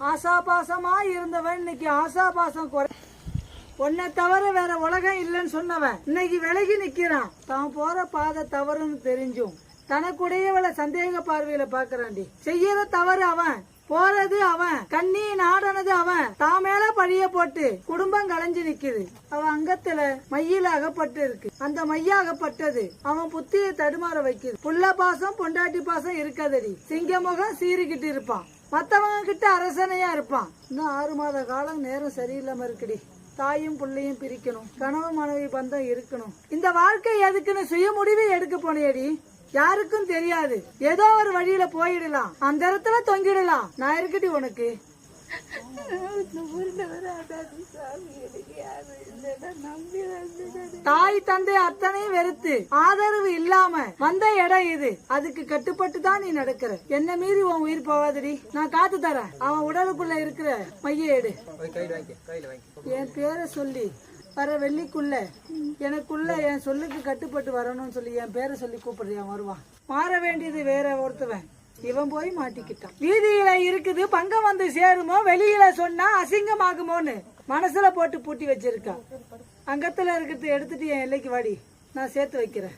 ஆசாபாசமா இருந்தவன். இன்னைக்கு ஆசாபாசம் குறை. உன்னை தவிர வேற உலகம் இல்லைன்னு சொன்னவன். இன்னைக்கு விலகி நிக்கிறான். தான் போற பாதை தவறுன்னு தெரிஞ்சும். தனக்குடையவளை சந்தேக பார்வையில பாக்குறான்டி செய்யற தவறு அவன். போறது அவன். கண்ணி நாடனது அவன். தான் மேல பழிய போட்டு குடும்பம் களைஞ்சு நிக்குது. அவன் அங்கத்துல மையில அகப்பட்டு இருக்கு. அந்த மைய அகப்பட்டது அவன் புத்தியை தடுமாற வைக்குது. புள்ள பாசம் பொண்டாட்டி பாசம் இருக்காதடி. சிங்கமுகம் சீறிக்கிட்டு இருப்பான். மற்றவங்க கிட்ட அரசனையா இருப்பான். இன்னும் ஆறு மாத காலம் நேரம் சரியில்லாம இருக்குடி. தாயும் பிள்ளையும் பிரிக்கணும். கனவு மனைவி பந்தம் இருக்கணும். இந்த வாழ்க்கை எதுக்குன்னு சுய முடிவு எடுக்க போனேடி. யாருக்கும் தெரியாது. ஏதோ ஒரு வழியில போயிடலாம். அந்த இடத்துல தொங்கிடலாம். நான் இருக்கட்டி உனக்கு. தாய் தந்தை அத்தனையும் வெறுத்து ஆதரவு இல்லாம வந்த இடம் இது. அதுக்கு கட்டுப்பட்டு தான் நீ நடக்கிற. என்ன மீறி உன் உயிர் போவாதடி நான் காத்து தரேன். அவன் உடலுக்குள்ள இருக்கிற மைய எடு. என் பேரை சொல்லி வர வெள்ளிக்குள்ள எனக்குள்ள என் சொல்லுக்கு கட்டுப்பட்டு வரணும்னு சொல்லி என் பேரை சொல்லி கூப்பிடுறியா வருவான். மாற வேண்டியது வேற ஒருத்தவன். இவன் போய் மாட்டிக்கிட்டான். வீதியில இருக்குது பங்கம் வந்து சேருமோ வெளியில சொன்னா அசிங்கமாகுமோன்னு. மனசுல போட்டு பூட்டி வச்சிருக்கா. அங்கத்துல இருக்கிறது எடுத்துட்டு என் எல்லைக்கு வாடி. நான் சேர்த்து வைக்கிறேன்.